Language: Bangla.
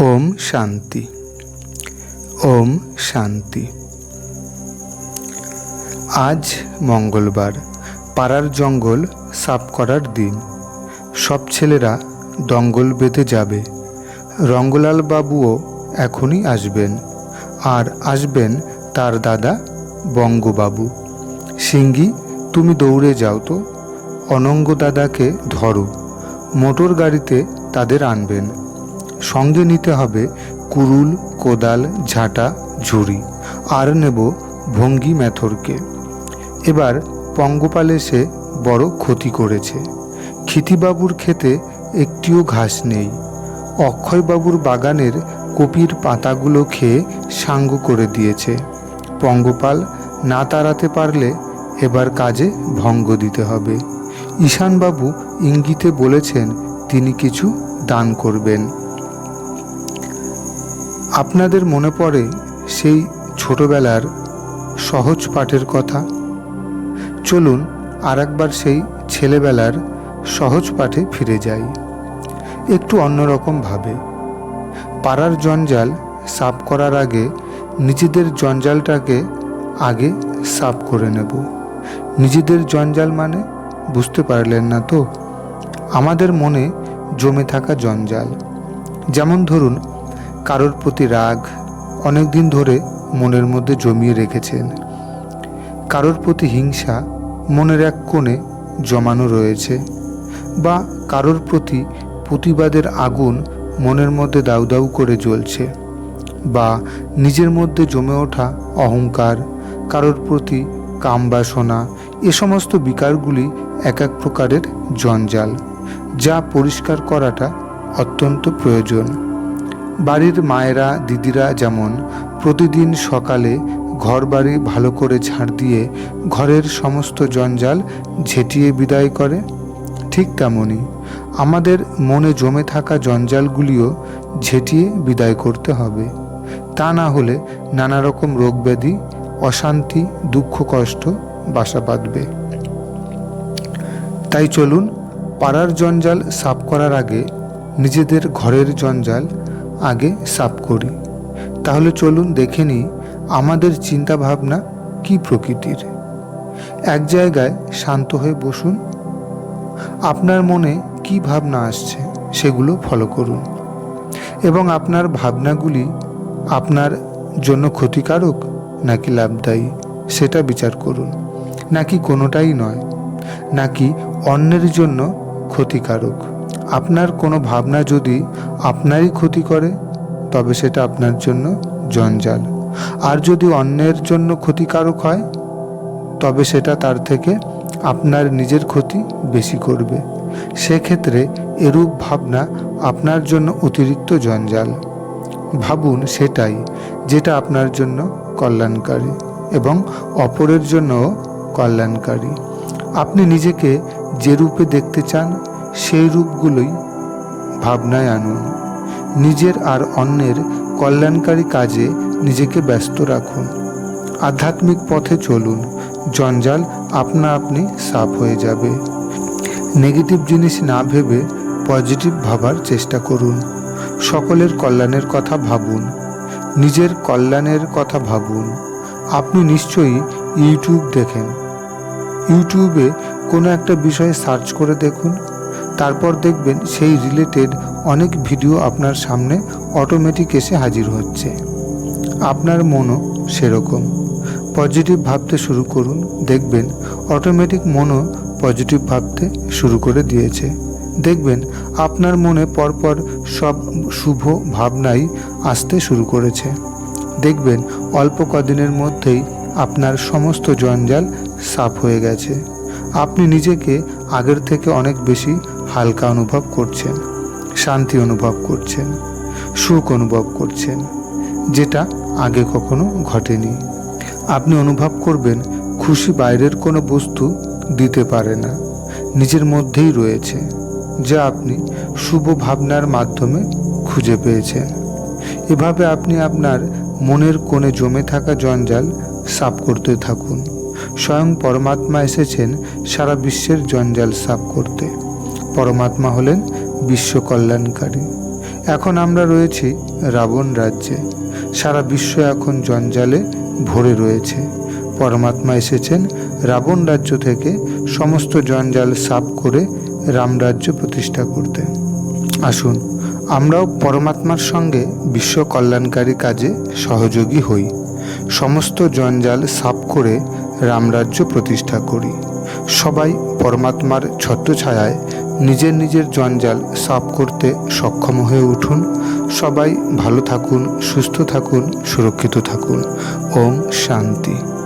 ওম শান্তি। ওম শান্তি। আজ মঙ্গলবার, পাড়ার জঙ্গল সাফ করার দিন। সব ছেলেরা দঙ্গল বেঁধে যাবে। রঙ্গলাল বাবুও এখনই আসবেন। আর আসবেন তার দাদা বঙ্গবাবু। সিঙ্গি, তুমি দৌড়ে যাও তো। অনঙ্গ দাদাকে ধরো। মোটর গাড়িতে তাদের আনবেন। সঙ্গে নিতে হবে কুরুল, কোদাল, ঝাঁটা, ঝুড়ি। আর নেব ভঙ্গি মেথরকে। এবার পঙ্গপাল এসে বড় ক্ষতি করেছে। ক্ষিতিবাবুর ক্ষেতে একটিও ঘাস নেই। অক্ষয়বাবুর বাগানের কপির পাতাগুলো খেয়ে সাঙ্গ করে দিয়েছে। পঙ্গপাল না তাড়াতে পারলে এবার কাজে ভঙ্গ দিতে হবে। ঈশানবাবু ইঙ্গিতে বলেছেন, তিনি কিছু দান করবেন। আপনাদের মনে পড়ে সেই ছোটবেলার সহজ পাঠের কথা? চলুন আর একবার সেই ছেলেবেলার সহজ পাঠে ফিরে যাই। একটু অন্যরকম ভাবে। পাড়ার জঞ্জাল সাফ করার আগে নিজেদের জঞ্জালটাকে আগে সাফ করে নেব। নিজেদের জঞ্জাল মানে বুঝতে পারলেন না তো? আমাদের মনে জমে থাকা জঞ্জাল। যেমন ধরুন কারোর প্রতি রাগ অনেক দিন ধরে মনের মধ্যে জমিয়ে রেখেছেন। কারোর প্রতি হিংসা মনের এক কোণে জমানো রয়েছে বা কারোর প্রতি প্রতিবাদের আগুন মনের মধ্যে দাউ দাউ করে জ্বলছে বা নিজের মধ্যে জমে ওঠা অহংকার, কারোর প্রতি কামবাসনা এ সমস্ত বিকারগুলি এক এক প্রকারের জঞ্জাল, যা পরিষ্কার করাটা অত্যন্ত প্রয়োজন। বাড়ির মায়েরা, দিদিরা যেমন প্রতিদিন সকালে ঘর বাড়ি ভালো করে ঝাড় দিয়ে ঘরের সমস্ত জঞ্জাল ঝেঁটিয়ে বিদায় করে, ঠিক তেমনই আমাদের মনে জমে থাকা জঞ্জালগুলিও ঝেঁটিয়ে বিদায় করতে হবে। তা না হলে নানা রকম রোগ ব্যাধি অশান্তি, দুঃখ, কষ্ট বাসা বাঁধবে। তাই চলুন, পাড়ার জঞ্জাল সাফ করার আগে নিজেদের ঘরের জঞ্জাল আগে সাফ করি। তাহলে চলুন দেখে নিই আমাদের চিন্তা ভাবনা কি প্রকৃতির। এক জায়গায় শান্ত হয়ে বসুন। আপনার মনে কি ভাবনা আসছে সেগুলো ফলো করুন। এবং আপনার ভাবনাগুলি আপনার জন্য ক্ষতিকারক নাকি লাভদায়ী সেটা বিচার করুন। নাকি কোনোটাই নয়, নাকি অন্যের জন্য ক্ষতিকারক। আপনার কোনো ভাবনা যদি আপনারই ক্ষতি করে, তবে সেটা আপনার জন্য জঞ্জাল। আর যদি অন্যের জন্য ক্ষতিকারক হয়, তবে সেটা তার থেকে আপনার নিজের ক্ষতি বেশি করবে। সেক্ষেত্রে এরূপ ভাবনা আপনার জন্য অতিরিক্ত জঞ্জাল। ভাবুন সেটাই, যেটা আপনার জন্য কল্যাণকারী এবং অপরের জন্যও কল্যাণকারী। আপনি নিজেকে যে রূপে দেখতে চান সেই রূপগুলোই ভাবনায় আনুন। নিজের আর অন্যের কল্যাণকারী কাজে নিজেকে ব্যস্ত রাখুন। আধ্যাত্মিক পথে চলুন। জঞ্জাল আপনা আপনি সাফ হয়ে যাবে। নেগেটিভ জিনিস না ভেবে পজিটিভ ভাবার চেষ্টা করুন। সকলের কল্যাণের কথা ভাবুন। নিজের কল্যাণের কথা ভাবুন। আপনি নিশ্চয়ই ইউটিউব দেখেন। ইউটিউবে কোনো একটা বিষয়ে সার্চ করে দেখুন। তারপর দেখবেন সেই রিলেটেড অনেক ভিডিও আপনার সামনে অটোমেটিক এসে হাজির হচ্ছে। আপনার মনও সেরকম। পজিটিভ ভাবতে শুরু করুন, দেখবেন অটোমেটিক মনও পজিটিভ ভাবতে শুরু করে দিয়েছে। দেখবেন আপনার মনে পরপর সব শুভ ভাবনাই আসতে শুরু করেছে। দেখবেন অল্প কদিনের মধ্যেই আপনার সমস্ত জঞ্জাল সাফ হয়ে গেছে। আপনি নিজেকে আগের থেকে অনেক বেশি হালকা অনুভব করছেন, শান্তি অনুভব করছেন, সুখ অনুভব করছেন, যেটা আগে কখনো ঘটেনি। আপনি অনুভব করবেন খুশি বাইরের কোনো বস্তু দিতে পারে না, নিজের মধ্যেই রয়েছে, যা আপনি শুভ ভাবনার মাধ্যমে খুঁজে পেয়েছেন। এভাবে আপনি আপনার মনের কোণে জমে থাকা জঞ্জাল সাফ করতে থাকুন। স্বয়ং পরমাত্মা এসেছেন সারা বিশ্বের জঞ্জাল সাফ করতে। পরমাত্মা হলেন বিশ্ব কল্যাণকারী এখন আমরা রয়েছি রাবণ রাজ্যে। সারা বিশ্ব এখন জঞ্জালে ভরে রয়েছে। পরমাত্মা এসেছেন রাবণ রাজ্য থেকে সমস্ত জঞ্জাল সাফ করে রামরাজ্য প্রতিষ্ঠা করতে। আসুন, আমরাও পরমাত্মার সঙ্গে বিশ্ব কল্যাণকারী কাজে সহযোগী হই। সমস্ত জঞ্জাল সাফ করে রামরাজ্য প্রতিষ্ঠা করি। সবাই পরমাত্মার ছত্রছায়ায় নিজের নিজের জঞ্জাল সাফ করতে সক্ষম হয়ে উঠুন। সবাই ভালো থাকুন, সুস্থ থাকুন, সুরক্ষিত থাকুন। ওম শান্তি।